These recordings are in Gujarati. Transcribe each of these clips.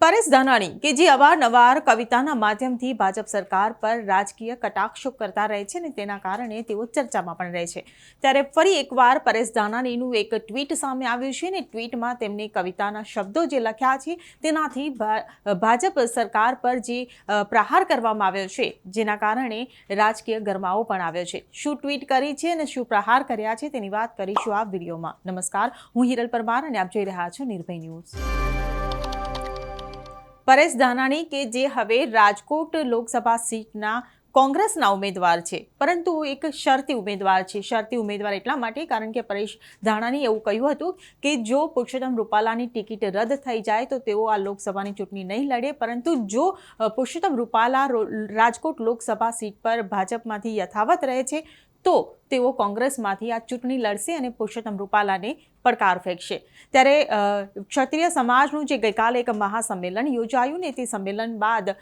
પરેશ ધાનાણી કે જે અવારનવાર કવિતાના માધ્યમથી ભાજપ સરકાર પર રાજકીય કટાક્ષો કરતા રહે છે ને તેના કારણે તેઓ ચર્ચામાં પણ રહે છે. ત્યારે ફરી એકવાર પરેશ ધાનાણીનું એક ટ્વીટ સામે આવ્યું છે ને ટ્વીટમાં તેમણે કવિતાના શબ્દો જે લખ્યા છે તેનાથી ભાજપ સરકાર પર જે પ્રહાર કરવામાં આવ્યો છે જેના કારણે રાજકીય ગરમાવો પણ આવ્યો છે. શું ટ્વીટ કરી છે અને શું પ્રહાર કર્યા છે તેની વાત કરીશું આ વિડીયોમાં. નમસ્કાર, હું હિરલ પરમાર અને આપ જોઈ રહ્યા છો નિર્ભય ન્યૂઝ. પરેશ ધાનાણી કે જે હવે રાજકોટ લોકસભા સીટના કોંગ્રેસના ઉમેદવાર છે. પરંતુ એક શરતી ઉમેદવાર છે. શરતી ઉમેદવાર એટલા માટે કારણ કે પરેશ ધાણાની એવું કહ્યું હતું કે જો પુરુષોત્તમ રૂપાલાની ટિકિટ રદ થઈ જાય તો તેઓ આ લોકસભાની ચૂંટણી નહીં લડે. પરંતુ જો પુરુષોત્તમ રૂપાલા રાજકોટ લોકસભા સીટ પર ભાજપમાંથી યથાવત રહે છે તો તેઓ કોંગ્રેસમાંથી આ ચૂંટણી લડશે અને પુરુષોત્તમ રૂપાલાને પડકાર ફેંકશે. ત્યારે ક્ષત્રિય સમાજનું જે ગઈકાલે એક મહાસંમેલન યોજાયું ને તે સંમેલન બાદ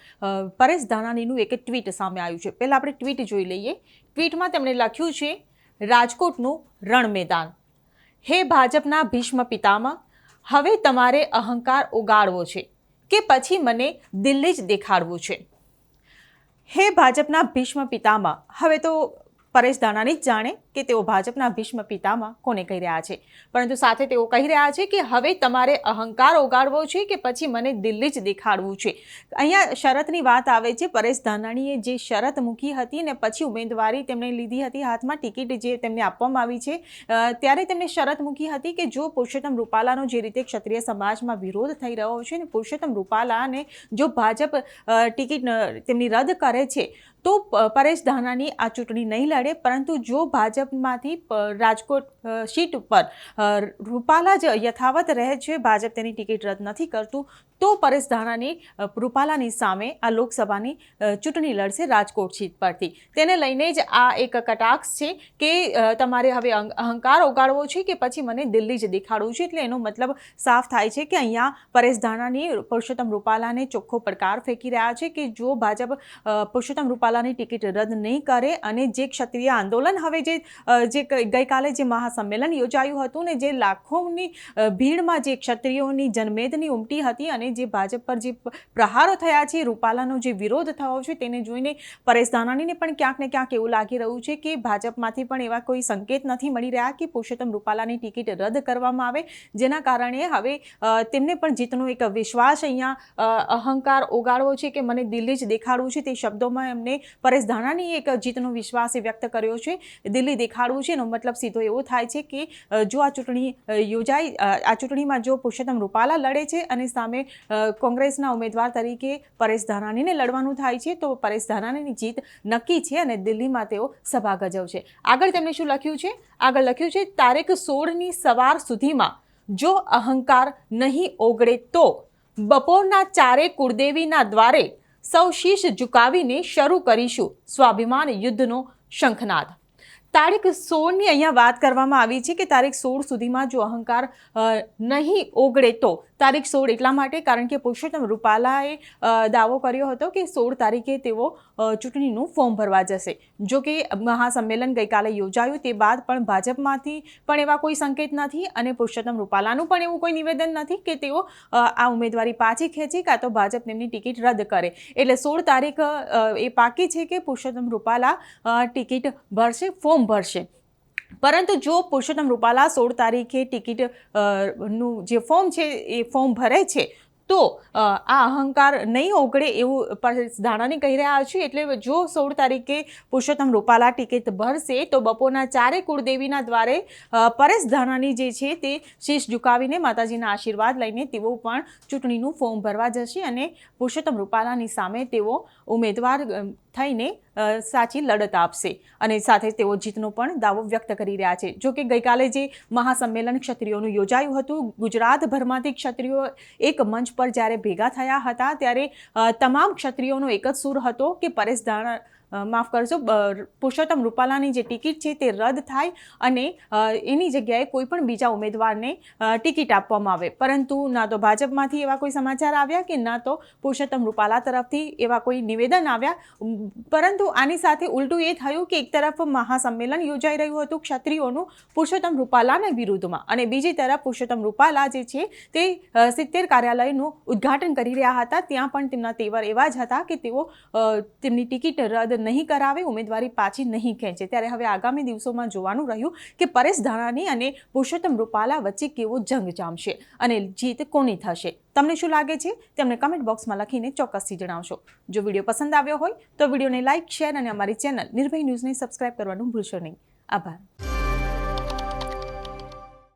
પરેશ ધાનાણીનું એક ટ્વીટ સામે આવ્યું છે. પહેલાં આપણે ટ્વીટ જોઈ લઈએ. ટ્વીટમાં તેમણે લખ્યું છે, રાજકોટનું રણ મેદાન. હે ભાજપના ભીષ્મ પિતામાં હવે તમારે અહંકાર ઉગાડવો છે કે પછી મને દિલ્હી જ દેખાડવું છે. હે ભાજપના ભીષ્મ પિતામાં હવે તો પરેશ ધાનાની જ જાણે કે તેઓ ભાજપના ભીષ્મ પિતામાં કોને કહી રહ્યા છે. પરંતુ સાથે તેઓ કહી રહ્યા છે કે હવે તમારે અહંકાર ઓગાળવો છે કે પછી મને દિલ્હી જ દેખાડવું છે. અહીંયા શરતની વાત આવે છે, પરેશ ધાનાણીએ જે શરત મૂકી હતી ને પછી ઉમેદવારી તેમણે લીધી હતી હાથમાં ટિકિટ જે તેમને આપવામાં આવી છે ત્યારે તેમણે શરત મૂકી હતી કે જો પુરુષોત્તમ રૂપાલાનો જે રીતે ક્ષત્રિય સમાજમાં વિરોધ થઈ રહ્યો છે ને પુરુષોત્તમ રૂપાલાને જો ભાજપ ટિકિટ તેમની રદ કરે છે તો પરેશ ધાનાની આ ચૂંટણી નહીં લડે, પરંતુ જો ભાજપમાંથી રાજકોટ સીટ ઉપર રૂપાલા જ યથાવત રહે છે, ભાજપ તેની ટિકિટ રદ નથી કરતું, તો પરેશ ધાનાની રૂપાલાની સામે આ લોકસભાની ચૂંટણી લડશે રાજકોટ સીટ પરથી. તેને લઈને જ આ એક કટાક્ષ છે કે તમારે હવે અહંકાર ઓગાળવો છે કે પછી મને દિલ્હી જ દેખાડવું છે? એટલે એનો મતલબ સાફ થાય છે કે અહીંયા પરેશ ધાનાની પુરુષોત્તમ રૂપાલાને ચોખ્ખો પડકાર ફેંકી રહ્યા છે કે જો ભાજપ પુરુષોત્તમ પુરુષોત્તમ રૂપાલાની ટિકિટ રદ નહીં કરે અને જે ક્ષત્રિય આંદોલન હવે જે જે ગઈકાલે જે મહાસંમેલન યોજાયું હતું ને જે લાખોની ભીડમાં જે ક્ષત્રિયોની જનમેદની ઉમટી હતી અને જે ભાજપ પર જે પ્રહારો થયા છે, રૂપાલાનો જે વિરોધ થયો છે તેને જોઈને પરેશ ધાનાણીને પણ ક્યાંક ને ક્યાંક એવું લાગી રહ્યું છે કે ભાજપમાંથી પણ એવા કોઈ સંકેત નથી મળી રહ્યા કે પુરુષોત્તમ રૂપાલાની ટિકિટ રદ કરવામાં આવે, જેના કારણે હવે તેમને પણ જીતનો એક વિશ્વાસ અહીંયા અહંકાર ઓગાળવો છે કે મને દિલ્હી જ દેખાડવું છે તે શબ્દોમાં એમને પરેશ ધાનાની એક જીતનો વિશ્વાસ વ્યક્ત કર્યો છે. દિલ્હી દેખાડવું છે એનો મતલબ સીધો એવો થાય છે કે જો આ ચૂંટણી યોજાઈ આ ચૂંટણીમાં જો પુરુષોત્તમ રૂપાલા લડે છે અને સામે કોંગ્રેસના ઉમેદવાર તરીકે પરેશ ધાનાણીને લડવાનું થાય છે, તો પરેશ ધાનાણીની જીત નક્કી છે અને દિલ્હીમાં તેઓ સભા ગજવશે આગળ તેમણે શું લખ્યું છે? આગળ લખ્યું છે, તારીખ સોળની સવાર સુધીમાં જો અહંકાર નહીં ઓગળે તો બપોરના ચારે કુળદેવીના દ્વારે સૌ શીશ ઝુકાવીને શરૂ કરીશું. સ્વાભિમાન યુદ્ધનો શંખનાદ. તારીખ સોળની અહીંયા વાત કરવામાં આવી છે કે તારીખ સોળ સુધીમાં જો અહંકાર નહીં ઓગળે તો તારીખ સોળ એટલા માટે કારણ કે પુરુષોત્તમ રૂપાલાએ દાવો કર્યો હતો કે સોળ તારીખે તેઓ ચૂંટણીનું ફોર્મ ભરવા જશે. જો કે મહાસંમેલન ગઈકાલે યોજાયું તે બાદ પણ ભાજપમાંથી પણ એવા કોઈ સંકેત નથી અને પુરુષોત્તમ રૂપાલાનું પણ એવું કોઈ નિવેદન નથી કે તેઓ આ ઉમેદવારી પાછી ખેંચે કાં તો ભાજપ તેમની ટિકિટ રદ કરે. એટલે સોળ તારીખ એ પાકી છે કે પુરુષોત્તમ રૂપાલા ટિકિટ ભરશે, ફોર્મ ભરશે. પરંતુ જો પુરુષોત્તમ રૂપાલા સોળ તારીખે ટિકિટનું જે ફોર્મ છે, એ ફોર્મ ભરે છે, તો આ અહંકાર નહીં ઓગળે એવું ધાનાણી કહી રહ્યા છું. એટલે જો સોળ તારીખે પુરુષોત્તમ રૂપાલા ટિકિટ ભરશે, તો બપોરના ચારે કુળદેવીના દ્વારે પરેશ ધાણાની જે છે તે શીશ ઝુકાવીને માતાજીના આશીર્વાદ લઈને તેઓ પણ ચૂંટણીનું ફોર્મ ભરવા જશે અને પુરુષોત્તમ રૂપાલાની સામે તેઓ ઉમેદવાર થઈને સાચી લડત આપશે. અને સાથે તેઓ જીતનો પણ દાવો વ્યક્ત કરી રહ્યા છે. જો કે ગઈકાલે જે મહાસંમેલન ક્ષત્રિયોનું યોજાયું હતું, ગુજરાતભરમાંથી ક્ષત્રિયો એક મંચ પર જ્યારે ભેગા થયા હતા, ત્યારે તમામ ક્ષત્રિયોનો એક જ સૂર હતો કે પરેશ ધાણા માફ કરજો પુરુષોત્તમ રૂપાલાની જે ટિકિટ છે તે રદ થાય અને એની જગ્યાએ કોઈ પણ બીજા ઉમેદવારને ટિકિટ આપવામાં આવે. પરંતુ ના તો ભાજપમાંથી એવા કોઈ સમાચાર આવ્યા કે ના તો પુરુષોત્તમ રૂપાલા તરફથી એવા કોઈ નિવેદન આવ્યા? પરંતુ આની સાથે ઉલટું એ થયું કે એક તરફ મહાસંમેલન યોજાઈ રહ્યું હતું ક્ષત્રિયોનું પુરુષોત્તમ રૂપાલાના વિરુદ્ધમાં અને બીજી તરફ પુરુષોત્તમ રૂપાલા જે છે તે સિત્તેર કાર્યાલયનું ઉદ્ઘાટન કરી રહ્યા હતા. ત્યાં પણ તેમના તેવર એવા જ હતા કે તેઓ તેમની ટિકિટ રદ નહીં કરાવે, ઉમેદવારી પાછી નહીં ખેંચે. ત્યારે હવે આગામી દિવસોમાં જોવાનું રહ્યું કે પરેશ ધાણાની અને પુરુષોત્તમ રૂપાલા વચ્ચે કેવો જંગ જામશે અને જીત કોની થશે. તમને શું લાગે છે? તેમને કમેન્ટ બોક્સમાં લખીને ચોક્કસથી જણાવશો. જો વીડિયો પસંદ આવ્યો હોય તો વિડીયોને લાઇક શેર અને અમારી ચેનલ નિર્ભય ન્યૂઝને સબસ્ક્રાઇબ કરવાનું ભૂલશો નહીં. આભાર.